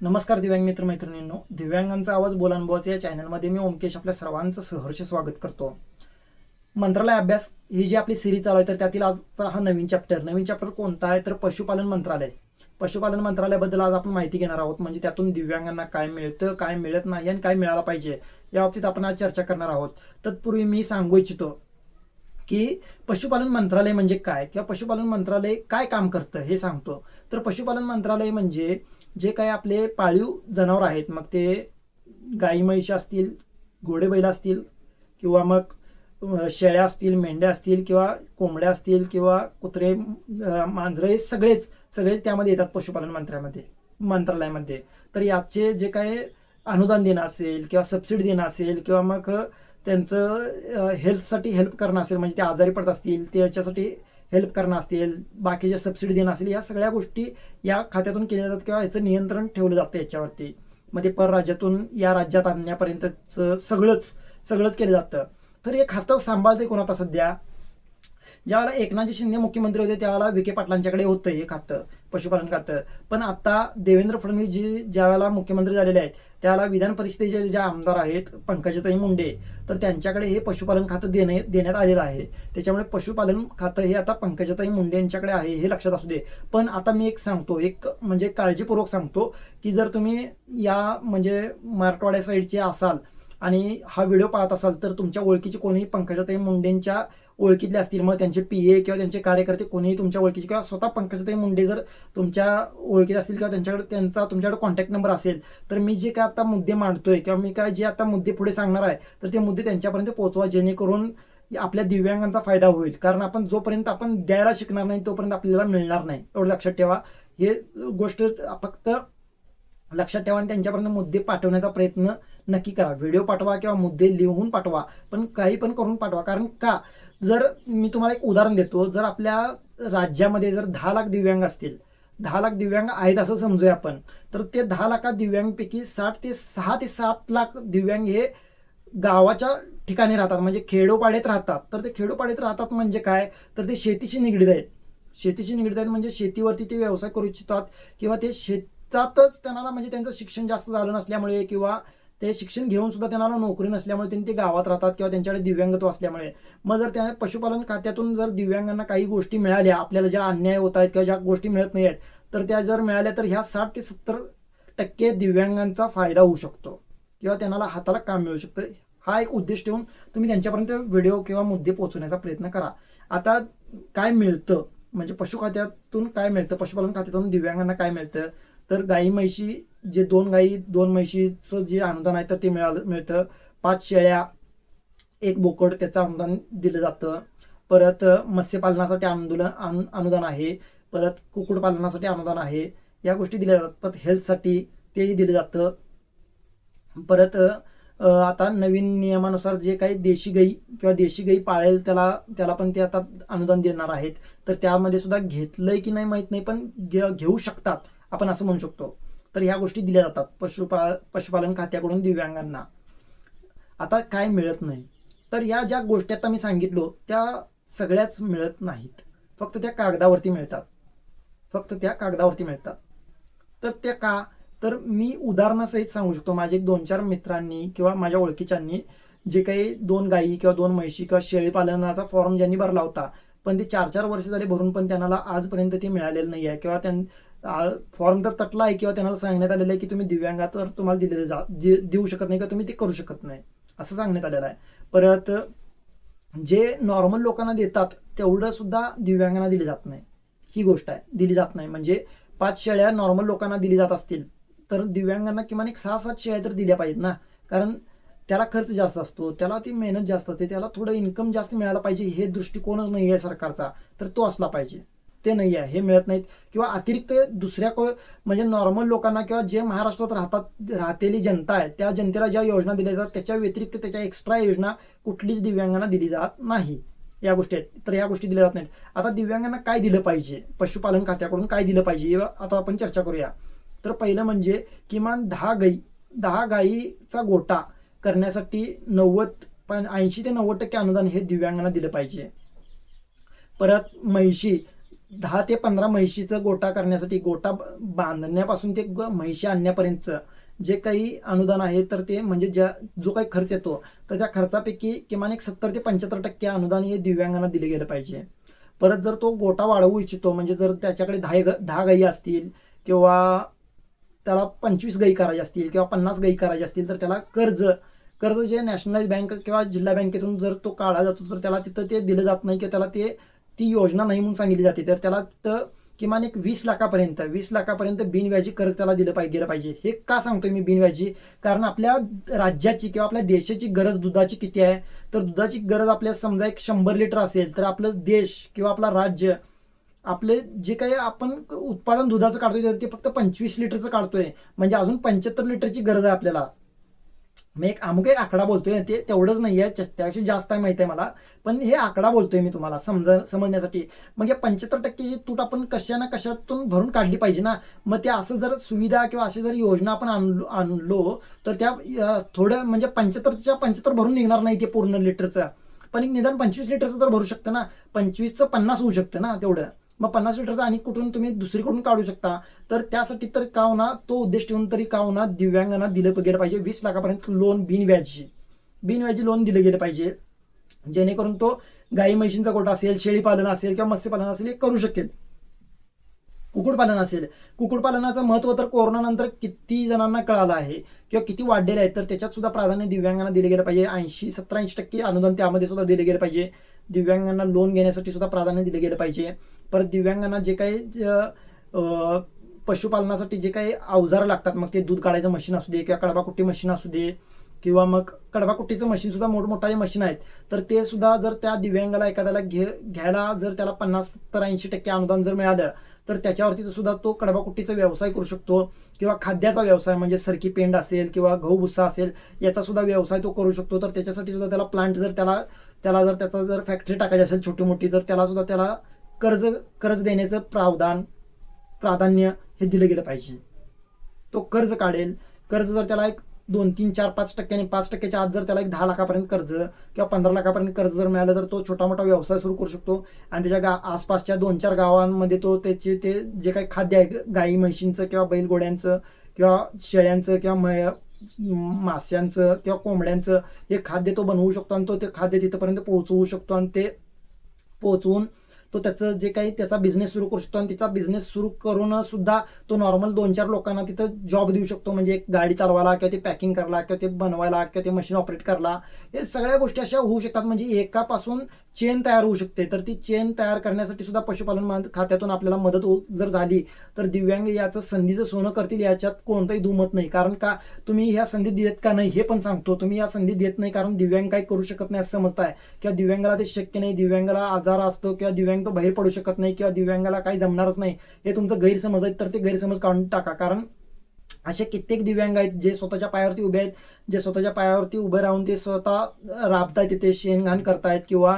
नमस्कार दिव्यांग मित्र मैत्रिणींनो दिव्यांगांचा आवाज बोलानुभवाच या चॅनलमध्ये मी ओमकेश आपल्या सर्वांचं सहर्ष स्वागत करतो. मंत्रालय अभ्यास ही जी आपली सिरीज चालू आहे तर त्यातील आजचा हा नवीन चॅप्टर नवीन चॅप्टर कोणता आहे? तर पशुपालन मंत्रालय. पशुपालन मंत्रालयाबद्दल आज आपण माहिती घेणार आहोत. म्हणजे त्यातून दिव्यांगांना काय मिळतं काय मिळत नाही आणि काय मिळालं पाहिजे या बाबतीत आपण आज चर्चा करणार आहोत. तत्पूर्वी मी सांगू इच्छितो की पशुपालन मंत्रालय म्हणजे काय? किंवा पशुपालन मंत्रालय काय काम करतं हे सांगतो. तर पशुपालन मंत्रालय म्हणजे जे काय आपले पाळीव जनावर आहेत मग ते गाई म्हैशी असतील घोडे बैल असतील किंवा मग शेळ्या असतील मेंढ्या असतील किंवा कोंबड्या असतील किंवा कुत्रे मांजर मांजरं हे सगळेच सगळेच त्यामध्ये येतात पशुपालन मंत्र्यामध्ये मंत्रालयामध्ये. तर याचे जे काय अनुदान देणं असेल किंवा सबसिडी देणं असेल किंवा मग त्यांचं हेल्थसाठी हेल्प करणं असेल म्हणजे ते आजारी पडत असतील त्याच्यासाठी हेल्प करणं असतील बाकीचे सबसिडी देणं असेल या सगळ्या गोष्टी या खात्यातून केल्या जातात किंवा याचं नियंत्रण ठेवलं जातं याच्यावरती. मग ते परराज्यातून या राज्यात आणण्यापर्यंतचं सगळंच सगळंच केलं जातं. तर हे खातं सांभाळते कोण आता सध्या? ज्यावेळेला एकनाथजी शिंदे मुख्यमंत्री होते त्यावेळेला विखे पाटलांच्याकडे होतं हे खातं पशुपालन खातं. पण आता देवेंद्र फडणवीस जी ज्यावेळेला मुख्यमंत्री झालेले आहेत त्यावेळेला विधान परिषदेचे जे आमदार आहेत पंकजाताई मुंडे तर त्यांच्याकडे हे पशुपालन खातं देणे देण्यात आलेलं आहे. त्याच्यामुळे पशुपालन खातं हे आता पंकजाताई मुंडे यांच्याकडे आहे हे लक्षात असू दे. पण आता मी एक सांगतो एक म्हणजे काळजीपूर्वक सांगतो की जर तुम्ही या म्हणजे मराठवाड्या साईडचे असाल आणि हा व्हिडिओ पाहत असाल तर तुमच्या ओळखीचे कोणीही पंकजाताई मुंडेंच्या ओळखीतले असतील मग त्यांचे पी ए किंवा त्यांचे कार्यकर्ते कोणीही तुमच्या ओळखीचे किंवा स्वतः पंकजाताई मुंडे जर तुमच्या ओळखीत असतील किंवा त्यांच्याकडे त्यांचा तुमच्याकडे कॉन्टॅक्ट नंबर असेल तर मी जे काय आता मुद्दे मांडतोय किंवा मी काय जे आता मुद्दे पुढे सांगणार आहे तर ते मुद्दे त्यांच्यापर्यंत पोहोचवा जेणेकरून आपल्या दिव्यांगांचा फायदा होईल. कारण आपण जोपर्यंत आपण द्यायला शिकणार नाही तोपर्यंत आपल्याला मिळणार नाही. एवढं लक्षात ठेवा. हे गोष्ट फक्त लक्षात ठेवा आणि त्यांच्यापर्यंत मुद्दे पाठवण्याचा प्रयत्न नक्की करा. व्हिडिओ पाठवा किंवा मुद्दे लिहून पाठवा पण काही पण करून पाठवा. कारण का? जर मी तुम्हाला एक उदाहरण देतो जर आपल्या राज्यामध्ये जर दहा लाख दिव्यांग असतील दहा लाख दिव्यांग आहेत असं समजूया आपण तर ते दहा लाखात दिव्यांगपैकी साठ ते सहा ते सात लाख दिव्यांग हे गावाच्या ठिकाणी राहतात म्हणजे खेडोपाड्यात राहतात. तर ते खेडोपाड्यात राहतात म्हणजे काय? तर ते शेतीशी निगडीत आहेत. शेतीशी निगडीत आहेत म्हणजे शेतीवरती ते व्यवसाय करू इच्छितात किंवा ते शेतातच त्यांना म्हणजे त्यांचं शिक्षण जास्त झालं नसल्यामुळे किंवा ते शिक्षण घेऊन सुद्धा त्यांना नोकरी नसल्यामुळे त्यांनी ते गावात राहतात किंवा त्यांच्याकडे दिव्यांगत्व असल्यामुळे. मग जर त्या पशुपालन खात्यातून जर दिव्यांगांना काही गोष्टी मिळाल्या आपल्याला ज्या अन्याय होत आहेत किंवा ज्या गोष्टी मिळत नाही आहेत तर त्या जर मिळाल्या तर ह्या साठ ते सत्तर टक्के दिव्यांगांचा फायदा होऊ शकतो. किंवा त्यांना हाताला काम मिळू शकतं. हा एक उद्देश ठेवून तुम्ही त्यांच्यापर्यंत व्हिडिओ किंवा मुद्दे पोहोचवण्याचा प्रयत्न करा. आता काय मिळतं? म्हणजे पशु खात्यातून काय मिळतं? पशुपालन खात्यातून दिव्यांगांना काय मिळतं? तर गाई म्हैशी जे दोन गाई दोन म्हैशीचं जे अनुदान आहे तर ते मिळालं मिळतं. पाच शेळ्या एक बोकड त्याचं अनुदान दिलं जातं. परत मत्स्यपालनासाठी आंदोलन अनु- अनुदान आहे. परत कुक्कुटपालनासाठी अनुदान आहे. या गोष्टी दिल्या जातात. परत हेल्थसाठी तेही दिलं जातं. परत आता नवीन नियमानुसार जे काही देशी गाई किंवा देशी गाई पाळेल त्याला त्याला पण ते आता अनुदान देणार आहेत. तर त्यामध्ये सुद्धा घेतलंय की नाही माहीत नाही पण घे- घेऊ शकतात. आपण असं म्हणू शकतो. तर ह्या गोष्टी दिल्या जातात. पशुपा पशुपालन खात्याकडून दिव्यांगांना. आता काय मिळत नाही. तर या ज्या गोष्टी आता मी सांगितलो त्या सगळ्याच मिळत नाहीत. फक्त त्या कागदावरती मिळतात. फक्त त्या कागदावरती मिळतात. तर त्या का? तर मी उदाहरणासहित सांगू शकतो. माझे एक दोन चार मित्रांनी किंवा माझ्या ओळखीच्यांनी जे काही दोन गायी किंवा दोन म्हैशी किंवा शेळी पालनाचा फॉर्म ज्यांनी भरला होता पण ते चार चार वर्ष झाले भरून पण त्यांना आजपर्यंत ते मिळालेलं नाही आहे किंवा त्यां फॉर्म तर तटला आहे किंवा त्यांना सांगण्यात आलेलं आहे की तुम्ही दिव्यांगा तर तुम्हाला दिलेलं जा दे- देऊ शकत नाही किंवा तुम्ही ते करू शकत नाही. असं सांगण्यात आलेलं आहे. परत जे नॉर्मल लोकांना देतात तेवढं सुद्धा दिव्यांगांना दिली जात नाही. ही गोष्ट आहे. दिली जात नाही. म्हणजे पाच शेळ्या नॉर्मल लोकांना दिली जात असतील तर दिव्यांगांना किमान एक सहा सात शेळ्या तर दिल्या पाहिजेत ना. कारण त्याला खर्च जास्त असतो त्याला ती मेहनत जास्त असते त्याला थोडं इन्कम जास्त मिळायला पाहिजे हे दृष्टिकोनच नाही आहे सरकारचा तर तो असला पाहिजे. ते नाही आहे हे मिळत नाहीत. किंवा अतिरिक्त दुसऱ्या को म्हणजे नॉर्मल लोकांना किंवा जे महाराष्ट्रात राहतात राहतेली जनता आहे त्या जनतेला ज्या योजना दिल्या जातात त्याच्या व्यतिरिक्त त्याच्या एक्स्ट्रा योजना कुठलीच दिव्यांगांना दिली जात नाही. या गोष्टी आहेत. तर या गोष्टी दिल्या जात नाहीत. आता दिव्यांगांना काय दिलं पाहिजे? पशुपालन खात्याकडून काय दिलं पाहिजे? आता आपण चर्चा करूया. तर पहिलं म्हणजे किमान दहा गाई दहा गाईचा गोटा करण्यासाठी नव्वद पण ऐंशी ते नव्वद टक्के अनुदान हे दिव्यांगांना दिलं पाहिजे. परत म्हैशी दहा ते पंधरा म्हैशीचं गोटा करण्यासाठी गोटा बांधण्यापासून ते म्हैशी आणण्यापर्यंतचं जे काही अनुदान आहे तर ते म्हणजे ज्या जो काही खर्च येतो तर त्या खर्चापैकी किमान एक सत्तर ते पंच्याहत्तर टक्के अनुदान हे दिव्यांगांना दिले गेलं पाहिजे. परत जर तो गोटा वाढवू इच्छितो म्हणजे जर त्याच्याकडे दहा ग- दहा गायी असतील किंवा त्याला पंचवीस गायी करायची असतील किंवा पन्नास गायी करायची असतील तर त्याला कर्ज कर्ज जे नॅशनलाइज बँक किंवा जिल्हा बँकेतून जर तो काढला जातो तर त्याला तिथं ते दिलं जात नाही किंवा त्याला ते ती योजना नाही म्हणून सांगितली जाते. तर त्याला तर किमान एक वीस लाखापर्यंत वीस लाखापर्यंत बिनव्याजी कर्ज त्याला दिलं पाहिजे गेलं पाहिजे. हे का सांगतोय मी बिनव्याजी? कारण आपल्या राज्याची किंवा आपल्या देशाची गरज दुधाची किती आहे? तर दुधाची गरज आपल्या समजा एक शंभर लिटर असेल तर आपलं देश किंवा आपला राज्य आपले जे काही आपण उत्पादन दुधाचं काढतोय ते फक्त पंचवीस लिटरचं काढतोय. म्हणजे अजून पंच्याहत्तर लिटरची गरज आहे आपल्याला. मी एक अमुक एक आकडा बोलतोय ते तेवढंच नाही आहे त्यापेक्षा जास्त आहे माहिती आहे मला. पण हे आकडा बोलतोय मी तुम्हाला समजा समजण्यासाठी. मग या पंच्याहत्तर टक्के तूट आपण कशा ना कशातून भरून काढली पाहिजे ना मग ते असं जर सुविधा किंवा अशी जर योजना आपण आणलो आणलो तर त्या थोडं म्हणजे पंच्याहत्तरच्या पंच्याहत्तर भरून निघणार नाही ते पूर्ण लिटरचं. पण एक निदान पंचवीस लिटरचं तर भरू शकतं ना. पंचवीसचं पन्नास होऊ शकतं ना तेवढं. मग पन्नास लिटरचा आणि कुठून तुम्ही दुसरीकडून काढू शकता. तर त्यासाठी तर का होणार तो उद्देश ठेवून तरी का होणार दिव्यांगांना दिलं गेलं पाहिजे. वीस लाखापर्यंत लोन बिनव्याजी बिनव्याजी लोन दिलं गेलं पाहिजे. जेणेकरून तो गाई म्हशींचा गोठा असेल शेळीपालन असेल किंवा मत्स्यपालन असेल हे करू शकेल. कुक्कुटपालन असेल. कुक्कुटपालनाचं महत्त्व तर कोरोनानंतर किती जणांना कळालं आहे. किंवा किती वाढलेलं आहे तर त्याच्यात सुद्धा प्राधान्य दिव्यांगांना दिले गेलं पाहिजे. ऐंशी सत्तर ऐंशी टक्के अनुदान त्यामध्ये सुद्धा दिले गेलं पाहिजे. दिव्यांगांना लोन घेण्यासाठी सुद्धा प्राधान्य दिले गेलं पाहिजे. परत दिव्यांगांना जे काही ज- पशुपालनासाठी जे काही अवजारं लागतात मग ते दूध काढायचं मशीन असू दे किंवा कडबाकुट्टी मशीन असू दे किंवा मग कडबाकुट्टीचं मशीन सुद्धा मोठमोठा मशीन आहेत. तर ते सुद्धा जर त्या दिव्यांगाला एखाद्याला घे घ्यायला जर त्याला पन्नास सत्तर ऐंशी टक्के अनुदान जर मिळालं तर त्याच्यावरती सुद्धा तो कडबाकुट्टीचा व्यवसाय करू शकतो किंवा खाद्याचा व्यवसाय म्हणजे सरकी पेंड असेल किंवा गहू भुस्सा असेल याचा सुद्धा व्यवसाय तो करू शकतो. तर त्याच्यासाठी सुद्धा त्याला प्लांट जर त्याला त्याला जर त्याचा जर फॅक्टरी टाकायची असेल छोटी मोठी तर त्याला सुद्धा त्याला कर्ज कर्ज देण्याचं प्रावधान प्राधान्य हे दिलं गेलं पाहिजे. तो कर्ज काढेल. कर्ज जर त्याला एक दोन तीन चार पाच टक्क्याने पाच टक्क्याच्या आत जर त्याला एक दहा लाखापर्यंत कर्ज किंवा पंधरा लाखापर्यंत कर्ज जर मिळालं तर तो छोटा मोठा व्यवसाय सुरू करू शकतो. आणि त्याच्या गा आसपासच्या दोन चार गावांमध्ये तो त्याचे ते जे काही खाद्य आहे गाई म्हशींचं किंवा बैलगोड्यांचं किंवा शेळ्यांचं किंवा मै मास्यांचं किंवा कोंबड्यांचं हे खाद्य तो बनवू शकतो आणि तो ते खाद्य तिथपर्यंत पोहोचवू शकतो आणि ते पोहोचवून तो त्याचं जे काही त्याचा बिझनेस सुरू करू शकतो आणि तिचा बिझनेस सुरू करून सुद्धा तो नॉर्मल दोन चार लोकांना तिथं जॉब देऊ शकतो. म्हणजे एक गाडी चालवायला किंवा ते पॅकिंग करायला किंवा ते बनवायला किंवा ते मशीन ऑपरेट करायला. हे सगळ्या गोष्टी अशा होऊ शकतात. म्हणजे एकापासून चेन तयार होऊ शकते. तर ती चेन तयार करण्यासाठी सुद्धा पशुपालन खात्यातून आपल्याला मदत हो जर झाली तर दिव्यांग याचं संधीचं सोनं करतील याच्यात कोणतंही दुमत नाही. कारण का तुम्ही ह्या संधी देत का नाही हे पण सांगतो. तुम्ही या संधी देत नाही कारण दिव्यांग काही करू शकत नाही असं समजताय. किंवा दिव्यांगाला ते शक्य नाही. दिव्यांगाला आजार असतो किंवा दिव्यांग तो बाहेर पडू शकत नाही किंवा दिव्यांगाला काही जमणारच नाही. हे तुमचं गैरसमज आहे तर ते गैरसमज काढून टाका. कारण असे कित्येक दिव्यांग आहेत जे स्वतःच्या पायावरती उभे आहेत जे स्वतःच्या पायावरती उभे राहून ते स्वतः राबतायत तिथे शेणघाण करतायत किंवा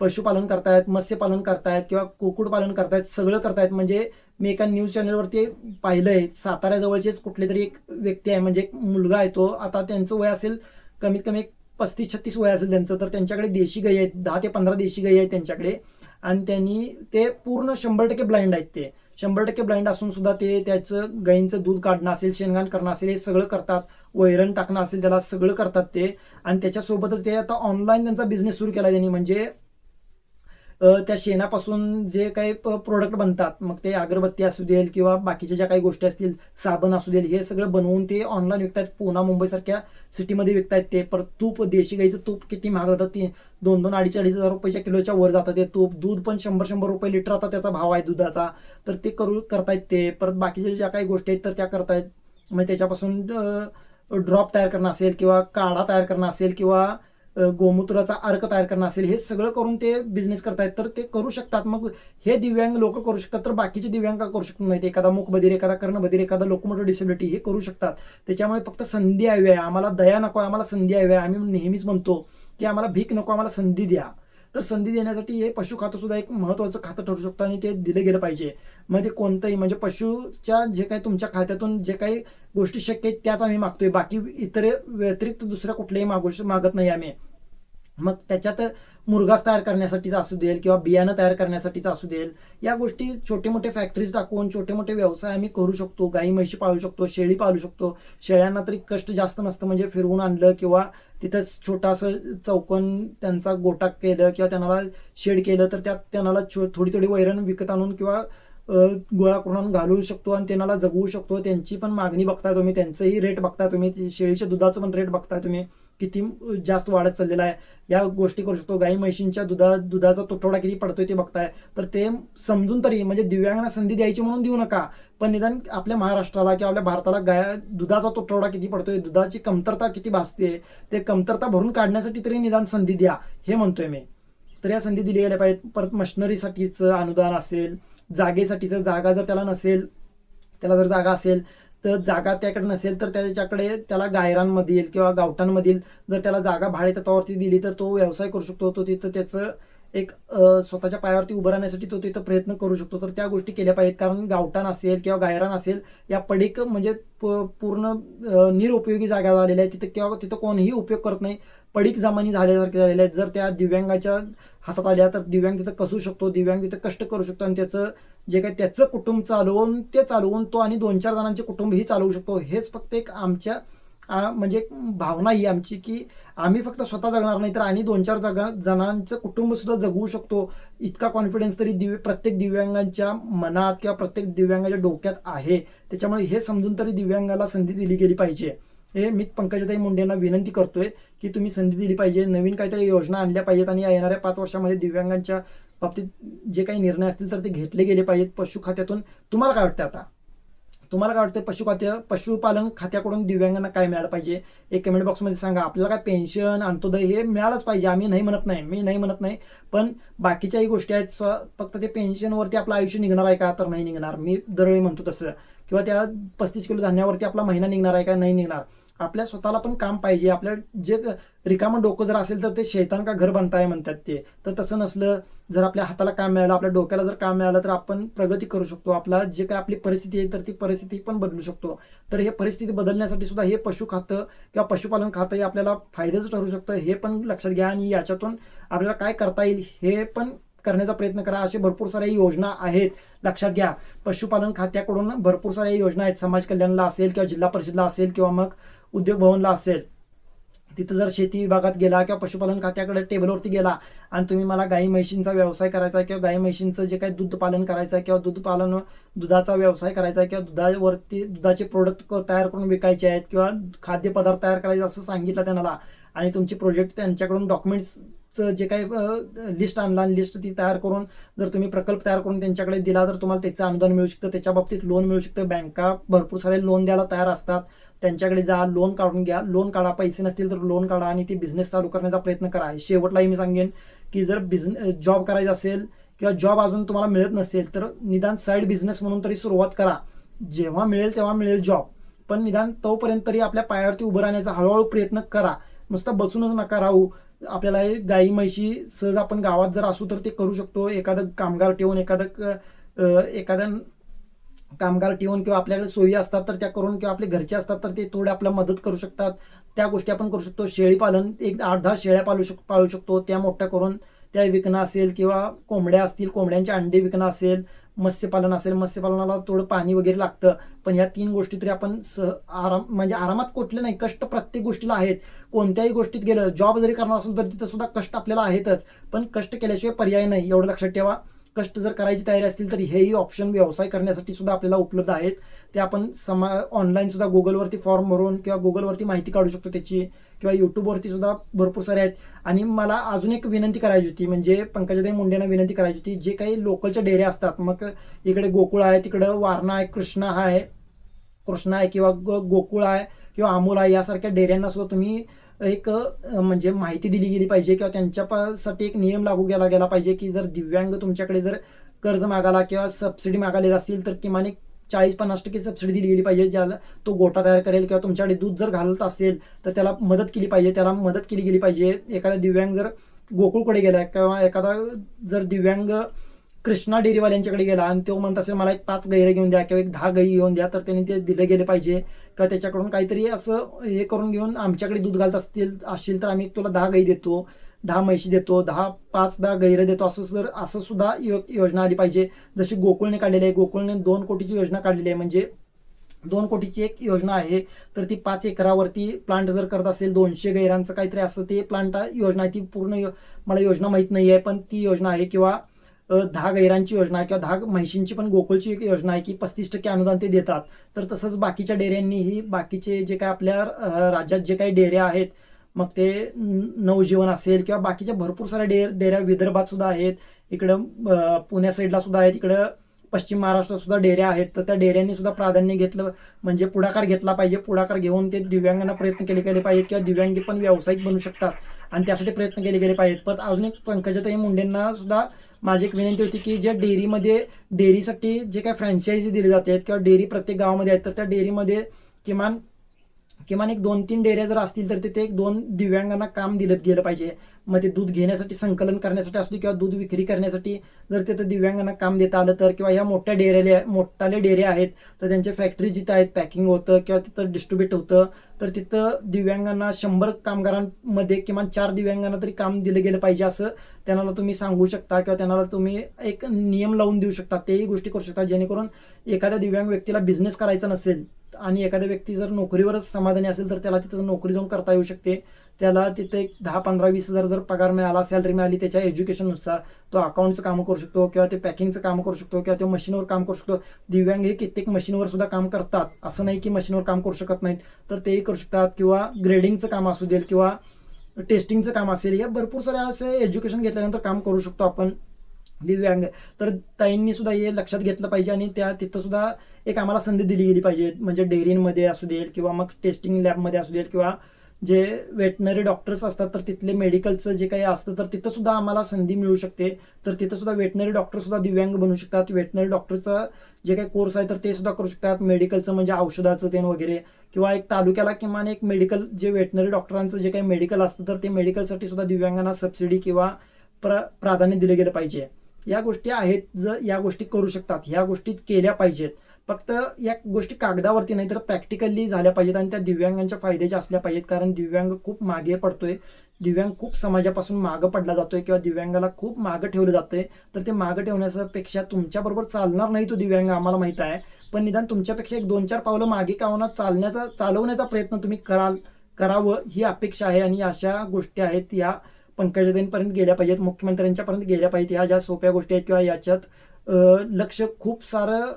पशुपालन करतायत मत्स्यपालन करतायत किंवा कुक्कुटपालन करतायत सगळं करतायत. म्हणजे मी एका न्यूज चॅनलवरती पाहिलंय साताऱ्याजवळचेच कुठले तरी एक व्यक्ती आहे म्हणजे एक मुलगा आहे तो. आता त्यांचं वय असेल कमीत कमी एक पस्तीस छत्तीस वय असेल त्यांचं तर त्यांच्याकडे देशी गाई आहेत दहा ते पंधरा देशी गाई आहेत त्यांच्याकडे. आणि त्यांनी ते पूर्ण शंभर टक्के ब्लाइंड आहेत ते. शंभर टक्के ब्लाइंड असून सुद्धा ते त्याचं गाईंचं दूध काढणं असेल शेणगाण करणं असेल हे सगळं करतात. वैरण टाकणं असेल त्याला सगळं करतात ते. आणि त्याच्यासोबतच ते आता ऑनलाईन त्यांचा बिझनेस सुरू केला त्यांनी. म्हणजे त्या शेणापासून जे काही प्रोडक्ट बनतात मग ते अगरबत्ती असू देल किंवा बाकीच्या ज्या काही गोष्टी असतील साबण असू देल हे सगळं बनवून ते ऑनलाईन विकतायत. पुणा मुंबईसारख्या सिटीमध्ये विकतायत ते. परत तूप देशी गाईचं तूप किती महाग जातं? ते दोन दोन अडीच अडीच हजार रुपयाच्या किलोच्या वर जातं ते तूप. दूध पण शंभर शंभर रुपये लिटर आता त्याचा भाव आहे दुधाचा. तर ते करू करतायत ते. परत बाकीच्या ज्या काही गोष्टी आहेत तर त्या करतायत. मग त्याच्यापासून ड्रॉप तयार करणं असेल किंवा काढा तयार करणं असेल किंवा गोमूत्राचा अर्क तयार करणं असेल हे सगळं करून ते बिझनेस करतायत तर ते करू शकतात. मग हे दिव्यांग लोक करू शकतात तर बाकीचे दिव्यांग करू शकत नाहीत? एखादा मुखबधीर एखादा कर्णबधीर एखादा लोकमोटर डिसेबिलिटी हे करू शकतात. त्याच्यामुळे फक्त संधी हवी आहे आम्हाला दया नको आहे, आम्हाला संधी हवी आहे आम्ही नेहमीच म्हणतो की आम्हाला भीक नको आम्हाला संधी द्या. तर संधी देण्यासाठी हे पशु खातं सुद्धा एक महत्त्वाचं खातं ठरू शकतं आणि ते दिलं गेलं पाहिजे. मग ते कोणतंही म्हणजे पशुच्या जे काही तुमच्या खात्यातून जे काही गोष्टी शक्य आहेत त्याच आम्ही मागतोय. बाकी इतर व्यतिरिक्त दुसऱ्या कुठल्याही मागू मागत नाही आम्ही. मग त्याच्यात मुरगास तयार करण्यासाठीचा असू देल किंवा बियाणं तयार करण्यासाठीचा असू देईल. या गोष्टी छोटे मोठे फॅक्टरीज टाकून छोटे मोठे व्यवसाय आम्ही करू शकतो. गाई म्हशी पाळू शकतो शेळी पाळू शकतो. शेळ्यांना तरी कष्ट जास्त नसतं म्हणजे फिरवून आणलं किंवा तिथं छोटासं चौकोन त्यांचा गोटा केलं किंवा त्यांना शेड केलं तर त्यात त्यांना छो- थोडी थोडी वैरण विकत आणून किंवा गोळा करून घालवू घालू शकतो आणि त्यांना जगवू शकतो. त्यांची पण मागणी बघताय तुम्ही त्यांचंही रेट बघताय तुम्ही शेळीच्या दुधाचं पण रेट बघताय तुम्ही. किती जास्त वाढत चाललेला आहे. या गोष्टी करू शकतो. गाई म्हशींच्या दुधा दुधाचा तुटवडा किती पडतोय ते बघताय. तर ते समजून तरी म्हणजे दिव्यांगांना संधी द्यायची म्हणून देऊ नका. पण निदान आपल्या महाराष्ट्राला किंवा आपल्या भारताला गाय दुधाचा तुटवडा किती पडतोय दुधाची कमतरता किती भासते ते कमतरता भरून काढण्यासाठी तरी निदान संधी द्या हे म्हणतोय मी. तर या संधी दिली गेल्या पाहिजेत. परत मशिनरीसाठीचं अनुदान असेल जागेसाठीचं जागा जर त्याला नसेल त्याला जर जागा असेल तर जागा त्याकडे नसेल तर त्याच्याकडे त्याला गायरांमधील किंवा गावठांमधील जर त्याला जागा भाडे तत्वावरती दिली तर तो व्यवसाय करू शकतो. तो तिथं त्याचं एक स्वतःच्या पायावरती उभं राहण्यासाठी तो तिथं प्रयत्न करू शकतो. तर त्या गोष्टी केल्या पाहिजेत. कारण गावठाण असेल किंवा गायरान असेल या पडीक म्हणजे प- पूर्ण निरुपयोगी जागा झालेल्या आहेत. तिथं किंवा तिथं कोणीही उपयोग करत नाही. पडीक जमानी झाल्यासारखे झालेले आहेत. जर त्या दिव्यांगाच्या हातात आल्या तर दिव्यांग तिथं कसू शकतो. दिव्यांग तिथं कष्ट करू शकतो आणि त्याचं जे काही त्याचं कुटुंब चालवून ते चालवून तो आणि दोन चार जणांचे कुटुंबही चालवू शकतो. हेच फक्त एक आमच्या म्हणजे भावना ही आमची की आम्ही फक्त स्वतः जगणार नाही तर आणि दोन चार जगा जणांचं कुटुंब सुद्धा जगवू शकतो. इतका कॉन्फिडन्स तरी दिव्य प्रत्येक दिव्यांगांच्या मनात किंवा प्रत्येक दिव्यांगाच्या डोक्यात आहे. त्याच्यामुळे हे समजून तरी दिव्यांगाला संधी दिली गेली पाहिजे. हे मी पंकजाताई मुंडे यांना विनंती करतोय की तुम्ही संधी दिली पाहिजे. नवीन काहीतरी योजना आणल्या पाहिजेत आणि येणाऱ्या पाच वर्षामध्ये दिव्यांगांच्या बाबतीत जे काही निर्णय असतील तर ते घेतले गेले पाहिजेत. पशु खात्यातून तुम्हाला काय वाटतं आता? तुम्हाला काय वाटतं पशुखाद्य पशुपालन खात्याकडून दिव्यांगांना काय मिळालं पाहिजे? एक कमेंट बॉक्समध्ये सांगा. आपल्याला काय पेन्शन अंत्योदय हे मिळालंच पाहिजे. आम्ही नाही म्हणत नाही. मी नाही म्हणत नाही. पण बाकीच्याही गोष्टी आहेत. स्व फक्त ते पेन्शनवरती आपलं आयुष्य निघणार आहे का? तर नाही निघणार. मी दरवेळी म्हणतो तसं. किंवा त्या पस्तीस किलो धान्यावरती आपला महिना निघणार आहे का? नाही निघणार. आपल्या स्वतःला पण काम पाहिजे. आपल्या जे रिकामं डोकं जर असेल तर ते शैतान का घर बनताय म्हणतात ते. तर तसं नसलं जर आपल्या हाताला काम मिळालं आपल्या डोक्याला जर काम मिळालं तर आपण प्रगती करू शकतो. आपला जे काय आपली परिस्थिती आहे तर ती परिस्थिती पण बदलू शकतो. तर हे परिस्थिती बदलण्यासाठी सुद्धा हे पशु खातं किंवा पशुपालन खातं हे आपल्याला फायद्याचं ठरू शकतं. हे पण लक्षात घ्या आणि याच्यातून आपल्याला काय करता येईल हे पण करण्याचा प्रयत्न करा. असे भरपूर साऱ्या योजना आहेत. लक्षात घ्या. पशुपालन खात्याकडून भरपूर साऱ्या योजना आहेत. समाज कल्याणला असेल किंवा जिल्हा परिषदला असेल किंवा मग उद्योग भवनला असेल. तिथं जर शेती विभागात गेला किंवा पशुपालन खात्याकडे टेबलवरती गेला आणि तुम्ही मला गाई म्हशींचा व्यवसाय करायचा आहे किंवा गाई म्हशींचं जे काही दूध पालन करायचं आहे किंवा दूध पालन दुधाचा व्यवसाय करायचा आहे किंवा दुधावरती दुधाचे प्रोडक्ट तयार करून विकायचे आहेत किंवा खाद्यपदार्थ तयार करायचे असं सांगितलं त्यांना. आणि तुमची प्रोजेक्ट त्यांच्याकडून डॉक्युमेंट्स जे काही लिस्ट आणला आणि लिस्ट ती तयार करून जर तुम्ही प्रकल्प तयार करून त्यांच्याकडे दिला तर तुम्हाला त्याचं अनुदान मिळू शकतं. त्याच्या बाबतीत लोन मिळू शकतं. बँका भरपूर सारे लोन द्यायला तयार असतात. त्यांच्याकडे जा लोन काढून घ्या. लोन काढा. पैसे नसतील तर लोन काढा आणि ती बिझनेस चालू करण्याचा प्रयत्न करा. शेवटलाही मी सांगेन की जर बिझनेस जॉब करायचा असेल किंवा जॉब अजून तुम्हाला मिळत नसेल तर निदान साईड बिझनेस म्हणून तरी सुरुवात करा. जेव्हा मिळेल तेव्हा मिळेल जॉब पण निदान तोपर्यंत तरी आपल्या पायावरती उभं राहण्याचा हळूहळू प्रयत्न करा. नुसतं बसूनच नका राहू. आपल्याला हे गाई म्हशी सहज आपण गावात जर असू तर ते करू शकतो. एखादं कामगार ठेवून एखादं क- एखादं कामगार ठेवून किंवा आपल्याकडे सोयी असतात तर त्या करून किंवा आपले घरचे असतात तर ते थोडे आपल्याला मदत करू शकतात. त्या गोष्टी आपण करू शकतो. शेळी पालन एक आठ दहा शेळ्या पालू शक पाळू शकतो. त्या मोठ्या करून त्या विकणं असेल किंवा कोंबड्या असतील कोंबड्यांचे अंडे विकणं असेल मत्स्यपालन असेल मत्स्यपालनाला थोडं पाणी वगैरे लागतं. पण ह्या तीन गोष्टी तरी आपण स आराम म्हणजे आरामात कुठले नाही कष्ट प्रत्येक गोष्टीला आहेत. कोणत्याही गोष्टीत गेलं जॉब जरी करणार असेल तर तिथं सुद्धा कष्ट आपल्याला आहेतच. पण कष्ट केल्याशिवाय पर्याय नाही एवढं लक्षात ठेवा. कष्ट जर करायची तयारी असतील तर हेही ऑप्शन व्यवसाय करण्यासाठी सुद्धा आपल्याला उपलब्ध आहेत. ते आपण समा ऑनलाईन सुद्धा गुगलवरती फॉर्म भरून किंवा गुगलवरती माहिती काढू शकतो त्याची किंवा यूट्यूबवरती सुद्धा भरपूर सारे आहेत. आणि मला अजून एक विनंती करायची होती म्हणजे पंकजाताई मुंडेंना विनंती करायची होती जे काही लोकलच्या डेऱ्या असतात मग इकडे गोकुळ आहे तिकडं वारणा आहे कृष्णा आहे कृष्णा आहे किंवा गोकुळ आहे किंवा अमोल आहे यासारख्या डेऱ्यांना सुद्धा तुम्ही एक म्हणजे माहिती दिली गेली पाहिजे किंवा त्यांच्यासाठी एक नियम लागू केला गेला पाहिजे की जर दिव्यांग तुमच्याकडे जर कर्ज मागायला किंवा सबसिडी मागायला असतील तर किमान एक चाळीस पन्नास टक्के सबसिडी दिली गेली पाहिजे ज्याला तो गोटा तयार करेल किंवा तुमच्याकडे दूध जर घालत असेल तर त्याला मदत केली पाहिजे त्याला मदत केली गेली पाहिजे. एखादा दिव्यांग जर गोकुळकडे गेला किंवा एखादा जर दिव्यांग कृष्णा डेअरीवाल्यांच्याकडे गेला आणि तो म्हणत असेल मला एक पाच गैरे घेऊन द्या किंवा एक दहा गाई घेऊन द्या तर त्यांनी ते दिले गेले पाहिजे. का त्याच्याकडून काहीतरी असं हे करून घेऊन आमच्याकडे दूध घालत असतील असतील तर आम्ही तुला दहा गाई देतो दहा म्हैशी देतो दहा पाच दहा गैरे देतो असं जर असं सुद्धा यो- योजना आली पाहिजे. जशी गोकुळने काढलेली आहे गोकुळने दोन कोटीची योजना काढलेली आहे म्हणजे दोन कोटीची एक योजना आहे तर ती पाच एकरावरती प्लांट जर करत असेल दोनशे गैरांचं काहीतरी असं ते प्लांट योजना आहे ती पूर्ण यो- मला योजना माहीत नाही आहे पण ती योजना आहे किंवा दहा गैरांची योजना किंवा दहा म्हैशींची पण गोकुळची एक योजना आहे की पस्तीस टक्के अनुदान ते देतात. तर तसंच बाकीच्या डेऱ्यांनीही बाकीचे जे काय आपल्या राज्यात जे काही डेऱ्या आहेत मग ते नवजीवन असेल किंवा बाकीच्या भरपूर साऱ्या डे डेऱ्या विदर्भात सुद्धा आहेत इकडं पुण्या साईडला सुद्धा आहेत इकडं पश्चिम महाराष्ट्रात सुद्धा डेऱ्या आहेत तर त्या डेऱ्यांनी सुद्धा प्राधान्य घेतलं म्हणजे पुढाकार घेतला पाहिजे. पुढाकार घेऊन ते दिव्यांगांना प्रयत्न केले गेले पाहिजेत किंवा दिव्यांगी पण व्यावसायिक बनू शकतात आणि त्यासाठी प्रयत्न केले गेले पाहिजेत. पण अजून एक पंकजाताई मुंडेंना सुद्धा माझी एक विनंती होती की जे डेअरीमध्ये डेअरीसाठी जे काही फ्रँचायझी दिली जाते किंवा डेअरी प्रत्येक गावामध्ये आहेत तर त्या डेअरीमध्ये किमान किमान एक दोन तीन डेऱ्या जर असतील तर तिथे एक दोन दिव्यांगांना काम दिलं गेलं पाहिजे. मग ते दूध घेण्यासाठी संकलन करण्यासाठी असू किंवा दूध विक्री करण्यासाठी जर तिथं दिव्यांगांना काम देता आलं तर किंवा ह्या मोठ्या डेऱ्या मोठाले डेरे आहेत तर त्यांच्या फॅक्टरी जिथं आहेत पॅकिंग होतं किंवा तिथं डिस्ट्रीब्युट होतं तर तिथं दिव्यांगांना शंभर कामगारांमध्ये किमान चार दिव्यांगांना तरी काम दिलं गेलं पाहिजे असं त्यांना तुम्ही सांगू शकता किंवा त्यांना तुम्ही एक नियम लावून देऊ शकता. तेही गोष्टी करू शकता जेणेकरून एखाद्या दिव्यांग व्यक्तीला बिझनेस करायचा नसेल आणि एखाद्या व्यक्ती जर नोकरीवरच समाधानी असेल तर त्याला तिथं नोकरी जाऊन करता येऊ शकते. त्याला तिथे एक दहा पंधरा वीस हजार जर पगार मिळाला सॅलरी मिळाली त्याच्या एज्युकेशननुसार तो अकाउंटचं काम करू शकतो किंवा ते पॅकिंगचं काम करू शकतो किंवा ते मशीनवर काम करू शकतो. दिव्यांग हे कित्येक मशीनवर सुद्धा काम करतात. असं नाही की मशीनवर काम करू शकत नाहीत. तर तेही करू शकतात किंवा ग्रेडिंगचं काम असू देईल किंवा टेस्टिंगचं काम असेल. या भरपूर सारे असे एज्युकेशन घेतल्यानंतर काम करू शकतो आपण. दिव्यांग. तर ताईंनी सुद्धा हे लक्षात घेतलं पाहिजे आणि त्या तिथं सुद्धा एक आम्हाला संधी दिली गेली पाहिजे. म्हणजे डेअरींमध्ये असू देईल किंवा मग टेस्टिंग लॅबमध्ये असू देईल किंवा जे वेटनरी डॉक्टर्स असतात तर तिथले मेडिकलचं जे काही असतं तर तिथं सुद्धा आम्हाला संधी मिळू शकते. तर तिथं सुद्धा वेटनरी डॉक्टर सुद्धा दिव्यांग बनू शकतात. वेटनरी डॉक्टरचं जे काही कोर्स आहे तर ते सुद्धा करू शकतात. मेडिकलचं म्हणजे औषधाचं ते वगैरे. किंवा एक तालुक्याला किमान एक मेडिकल जे वेटनरी डॉक्टरांचं जे काही मेडिकल असतं तर ते मेडिकलसाठी सुद्धा दिव्यांगांना सबसिडी किंवा प्र प्राधान्य दिलं गेलं पाहिजे. या गोष्टी आहेत जर या गोष्टी करू शकतात ह्या गोष्टी केल्या पाहिजेत. फक्त या गोष्टी कागदावरती नाही तर प्रॅक्टिकली झाल्या पाहिजेत आणि त्या दिव्यांगांच्या फायद्याच्या असल्या पाहिजेत. कारण दिव्यांग खूप मागे पडतोय. दिव्यांग खूप समाजापासून मागं पडला जातोय किंवा दिव्यांगाला खूप मागं ठेवलं जातंय. तर ते मागं ठेवण्यापेक्षा तुमच्याबरोबर चालणार नाही तो दिव्यांग आम्हाला माहीत आहे. पण निदान तुमच्यापेक्षा एक दोन चार पावलं मागे का होणार चालण्याचा चालवण्याचा प्रयत्न तुम्ही कराल करावं ही अपेक्षा आहे आणि अशा गोष्टी आहेत या पंकजाताईंपर्यंत गेल्या पाहिजेत मुख्यमंत्र्यांच्यापर्यंत गेल्या पाहिजेत. ह्या ज्या सोप्या गोष्टी आहेत किंवा याच्यात लक्ष खूप सारं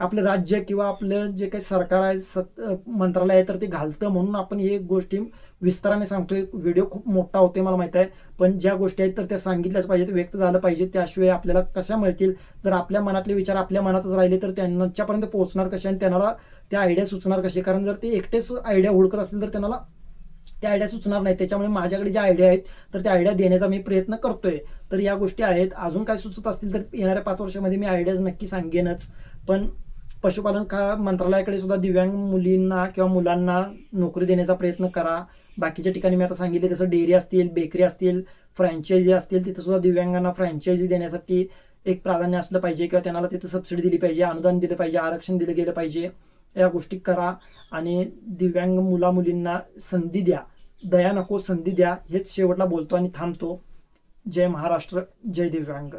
आपलं राज्य किंवा आपलं जे काही सरकार आहे सत मंत्रालय आहे तर ते घालतं म्हणून आपण हे गोष्टी विस्ताराने सांगतोय. व्हिडिओ खूप मोठा होतोय मला माहीत आहे. पण ज्या गोष्टी आहेत तर त्या सांगितल्याच पाहिजेत व्यक्त झालं पाहिजे. त्याशिवाय आपल्याला कशा मिळतील? जर आपल्या मनातले विचार आपल्या मनातच राहिले तर त्यांच्यापर्यंत पोहोचणार कसे? आणि त्यांना त्या आयडिया सुचणार कसे? कारण जर ते एकटेच आयडिया हुडकत असेल तर त्यांना त्या आयडिया सुचणार नाही. त्याच्यामुळे माझ्याकडे ज्या आयडिया आहेत तर त्या आयडिया देण्याचा मी प्रयत्न करतोय. तर या गोष्टी आहेत. अजून काय सुचत असतील तर येणाऱ्या पाच वर्षामध्ये मी आयडियाज नक्की सांगेनच. पण पशुपालन का मंत्रालयाकडे सुद्धा दिव्यांग मुलींना किंवा मुलांना नोकरी देण्याचा प्रयत्न करा. बाकीच्या ठिकाणी मी आता सांगितले तसं डेअरी असतील बेकरी असतील फ्रँचायझी असतील तिथं सुद्धा दिव्यांगांना फ्रँचायझी देण्यासाठी एक प्राधान्य असलं पाहिजे किंवा त्यांना तिथं सबसिडी दिली पाहिजे अनुदान दिलं पाहिजे आरक्षण दिलं गेलं पाहिजे. या गोष्टी करा आणि दिव्यांग मुला मुलींना संधी द्या. दया नको संधी द्या हेच शेवटला बोलतो आणि थांबतो. जय महाराष्ट्र जय दिव्यांग.